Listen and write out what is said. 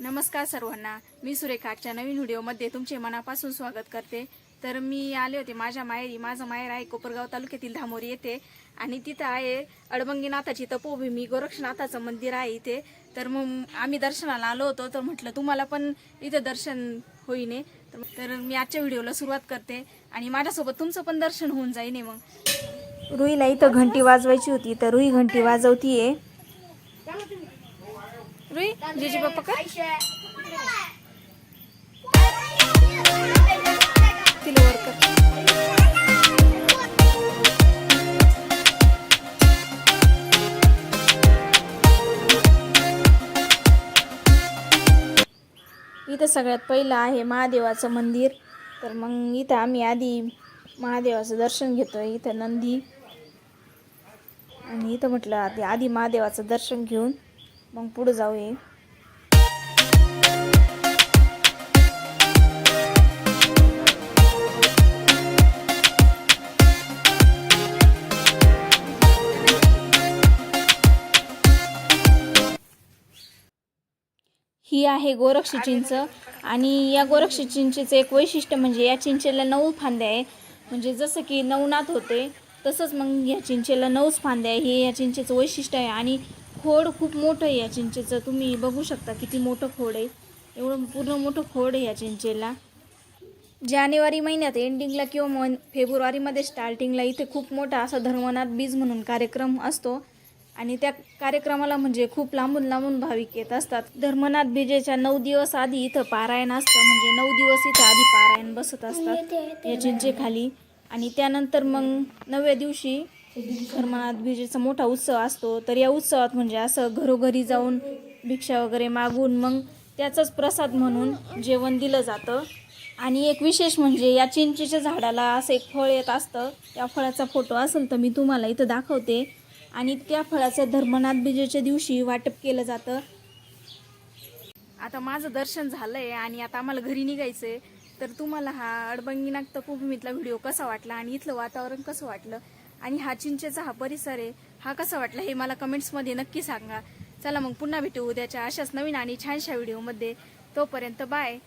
नमस्कार सर्वांना. मी सुरेखा. आजच्या नवीन व्हिडिओमध्ये तुमचे मनापासून स्वागत करते. तर मी आले होते माझ्या माहेरी. माझं माहेर आहे कोपरगाव तालुक्यातील धामोरी येथे. आणि तिथं आहे अडबंगीनाथाची तपोभूमी. गोरक्षनाथाचं मंदिर आहे इथे. तर मग आम्ही दर्शनाला आलो होतो. तर म्हटलं तुम्हाला पण इथं दर्शन होईने. तर- तर मी आजच्या व्हिडिओला सुरुवात करते. आणि माझ्यासोबत तुमचं पण दर्शन होऊन जाईने मग. रुईला इथं घंटी वाजवायची होती. तर रुई घंटी वाजवतीये. रुई जेजी तिला वर कर इथं सगळ्यात पहिलं आहे महादेवाचं मंदिर. तर मग इथं आम्ही आधी महादेवाचं दर्शन घेतोय. इथं नंदी. आणि इथं म्हटलं आधी आधी महादेवाचं दर्शन घेऊन मग पुढं जाऊया. ही आहे गोरक्षी चिंच आणि या गोरक्षी चिंचेचं एक वैशिष्ट्य म्हणजे या चिंचेला नऊ फांद्या आहे म्हणजे जसं की नवनाथ होते तसंच मग या चिंचेला नऊच फांद्या आहे हे या चिंचेचं वैशिष्ट्य आहे आणि खोड खूप मोठं आहे या चिंचेचं. तुम्ही बघू शकता किती मोठं खोड आहे. एवढं पूर्ण मोठं खोड आहे या चिंचेला. जानेवारी महिन्यात एंडिंगला किंवा मन फेब्रुवारीमध्ये स्टार्टिंगला इथे खूप मोठा असा धर्मनाथ बीज म्हणून कार्यक्रम असतो. आणि त्या कार्यक्रमाला म्हणजे खूप लांबून लांबून भाविक येत असतात. धर्मनाथ बीजेच्या नऊ दिवस आधी इथं पारायण असतं. म्हणजे नऊ दिवस इथं आधी पारायण बसत असतात या चिंचेखाली. आणि त्यानंतर मग नवव्या दिवशी धर्मनाथ बीजेचा मोठा उत्सव असतो. तर या उत्सवात म्हणजे असं घरोघरी जाऊन भिक्षा वगैरे मागून मग त्याचाच प्रसाद म्हणून जेवण दिलं जातं. आणि एक विशेष म्हणजे या चिंचेच्या झाडाला असं एक फळ येत असतं. त्या फळाचा फोटो असेल तर मी तुम्हाला इथं दाखवते. आणि त्या फळाचं धर्मनाथ बीजेच्या दिवशी वाटप केलं जातं. आता माझं दर्शन झालंय आणि आता आम्हाला घरी निघायचंय. तर तुम्हाला हा अडबंगीनाथ तपोभूमीतला व्हिडिओ कसा वाटला आणि इथलं वातावरण कसं वाटलं? आणि हा चिंचेचा हा परिसर आहे हा कसा वाटला हे मला कमेंट्समध्ये नक्की सांगा. चला मग पुन्हा भेटू उद्याच्या अशाच नवीन आणि छानशा व्हिडिओमध्ये. तोपर्यंत बाय.